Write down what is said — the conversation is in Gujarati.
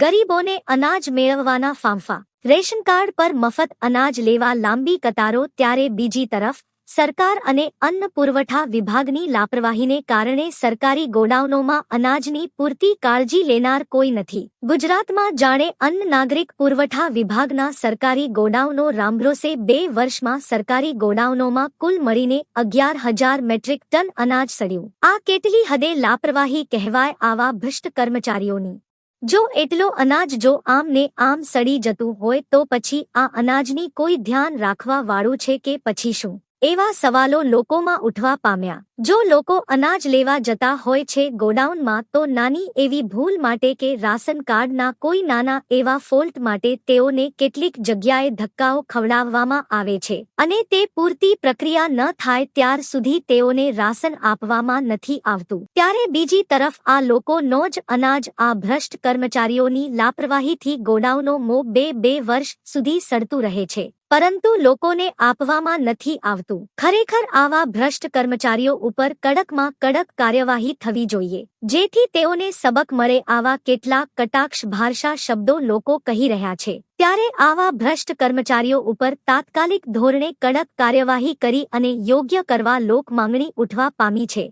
ગરીબોને અનાજ મેળવવાના ફાંફા. રેશન કાર્ડ પર મફત અનાજ લેવા લાંબી કતારો ત્યારે બીજી તરફ, સરકાર અને અન્ન પુરવઠા વિભાગની લાપરવાહીને કારણે સરકારી ગોડાઉનોમાં અનાજની પૂરતી કાળજી લેનાર કોઈ નથી. ગુજરાતમાં જાણે અન્ન નાગરિક પુરવઠા વિભાગના સરકારી ગોડાઉનો રામભરોસે બે વર્ષમાં સરકારી ગોડાઉનોમાં કુલ મળીને અગિયાર હજાર મેટ્રિક ટન અનાજ સડ્યું. આ કેટલી હદે લાપરવાહી કહેવાય આવા ભ્રષ્ટ કર્મચારીઓની? જો એટલો અનાજ જો આમને આમ સડી જતું હોય તો પછી આ અનાજની કોઈ ધ્યાન રાખવા વાળું છે કે પછી શું? એવા સવાલો લોકોમાં ઉઠવા પામ્યા. જો લોકો અનાજ લેવા જતા હોય છે ગોડાઉનમાં, તો નાની એવી ભૂલ માટે કે રાશન કાર્ડના કોઈ નાના એવા ફોલ્ટ માટે તેઓને કેટલીક જગ્યાએ ધક્કાઓ ખવડાવવામાં આવે છે. અને તે પૂરતી પ્રક્રિયા ન થાય ત્યાર સુધી તેઓને રાશન આપવામાં નથી આવતું. ત્યારે બીજી તરફ આ લોકોનો જ અનાજ આ ભ્રષ્ટ કર્મચારીઓની લાપરવાહીથી ગોડાઉનો મો બે બે વર્ષ સુધી સડતું રહે છે. પરંતુ લોકોને આપવામાં નથી આવતું. ખરેખર આવા ભ્રષ્ટ કર્મચારીઓ ઉપર કડકમાં કડક કાર્યવાહી થવી જોઈએ, જેથી તેઓને સબક મળે આવા કેટલાક કટાક્ષ ભાષા શબ્દો લોકો કહી રહ્યા છે. ત્યારે આવા ભ્રષ્ટ કર્મચારીઓ ઉપર તાત્કાલિક ધોરણે કડક કાર્યવાહી કરી અને યોગ્ય કરવા લોક માંગણી ઉઠવા પામી છે.